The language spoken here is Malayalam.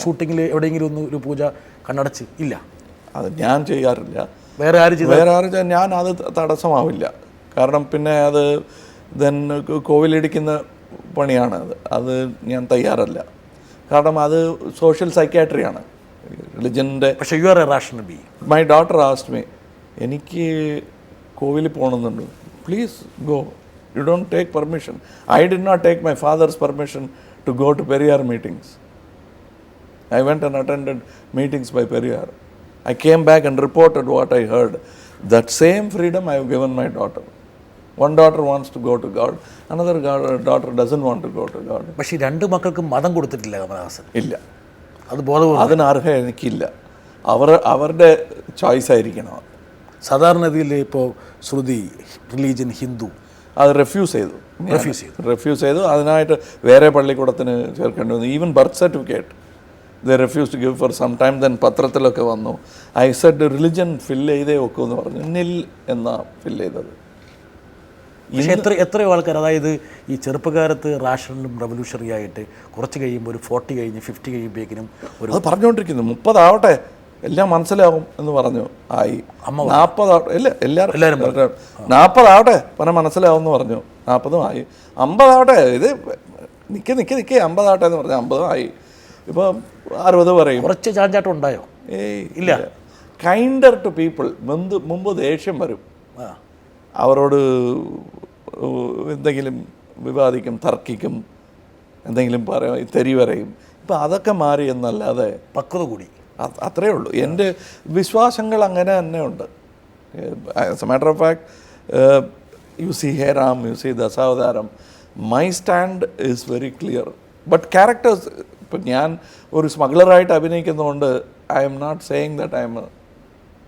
ഷൂട്ടിങ്ങിൽ എവിടെയെങ്കിലും ഒന്ന് ഒരു പൂജ കണ്ണടച്ച് ഇല്ല? അത് ഞാൻ ചെയ്യാറില്ല. വേറെ ആരും വേറെ ആരും ഞാൻ അത് തടസ്സമാവില്ല. കാരണം പിന്നെ അത് ദെൻ കോവിലടിക്കുന്ന പണിയാണ് അത്. അത് ഞാൻ തയ്യാറല്ല. കാരണം അത് സോഷ്യൽ സൈക്കാട്രിയാണ് റിലിജന്റെ പക്ഷേ you are a rational be my daughter asked me എനിക്ക് കോവിലിൽ പോകണമെന്നുണ്ട്. Please go you don't take permission I did not take my father's permission to go to Periyar meetings I went and attended meetings by Periyar. I came back and reported what I heard. That same freedom I have given my daughter. One daughter wants to go to God, another go- daughter doesn't want to go to God. പക്ഷേ രണ്ട് മക്കൾക്കും മതം കൊടുത്തിട്ടില്ല കമലഹാസൻ ഇല്ല അത് ബോധപൂർവം അതിന് അർഹ എനിക്കില്ല അവർ അവരുടെ ചോയ്സ് ആയിരിക്കണം. സാധാരണഗതിയിൽ ഇപ്പോൾ ശ്രുതി റിലീജിയൻ ഹിന്ദു അത് റെഫ്യൂസ് ചെയ്തു Refuse ചെയ്തു. റെഫ്യൂസ് ചെയ്തു അതിനായിട്ട് വേറെ പള്ളിക്കൂടത്തിന് ചേർക്കേണ്ടി വന്നു even birth certificate they refuse to give for some time then പത്രത്തിലൊക്കെ വന്നു. ഐ സെഡ് റിലിജൻ ഫില്ല് ചെയ്തേ ഒക്കെ എന്ന് പറഞ്ഞു. നിൽ എന്നാ ഫില്ല് ചെയ്തത്. പക്ഷേ എത്ര എത്രയോ ആൾക്കാർ അതായത് ഈ ചെറുപ്പകാലത്ത് റാഷണലും റവല്യൂഷണറി ആയിട്ട് കുറച്ച് കഴിയുമ്പോൾ ഒരു ഫോർട്ടി കഴിഞ്ഞ് ഫിഫ്റ്റി കഴിയുമ്പോഴേക്കിനും ഒരു അത് പറഞ്ഞുകൊണ്ടിരിക്കുന്നു മുപ്പതാവട്ടെ എല്ലാം മനസ്സിലാവും എന്ന് പറഞ്ഞു. ആയി. അമ്മ നാൽപ്പതാവട്ടെ ഇല്ല എല്ലാവരും എല്ലാവരും നാൽപ്പതാവട്ടെ പറഞ്ഞാൽ മനസ്സിലാവും എന്ന് പറഞ്ഞു. നാൽപ്പതും ആയി. അമ്പതാവട്ടെ ഇത് നിൽക്കേ നിൽക്കേ നിൽക്കേ അമ്പതാവട്ടെ എന്ന് പറഞ്ഞു അമ്പതും ആയി. ഇപ്പോൾ അറുപത് പറയും. കുറച്ച് ചാഞ്ചാട്ടം ഉണ്ടായോ? ഏയ് ഇല്ല. കൈൻഡർ ടു പീപ്പിൾ മുമ്പ് മുമ്പ് ദേഷ്യം വരും. അവരോട് എന്തെങ്കിലും വിവാദിക്കും തർക്കിക്കും എന്തെങ്കിലും പറയും തെരി പറയും. ഇപ്പം അതൊക്കെ മാറി എന്നല്ലാതെ പക്വത കൂടി. അത്രയേ അത്രേ ഉള്ളൂ. എന്റെ വിശ്വാസങ്ങൾ അങ്ങനെ തന്നെ ഉണ്ട്. As a matter of fact you see Hey Ram you see Dasavatharam my stand is very clear but characters ഇപ്പം ഞാൻ ഒരു സ്മഗ്ലറായിട്ട് അഭിനയിക്കുന്നതുകൊണ്ട് I am not saying that I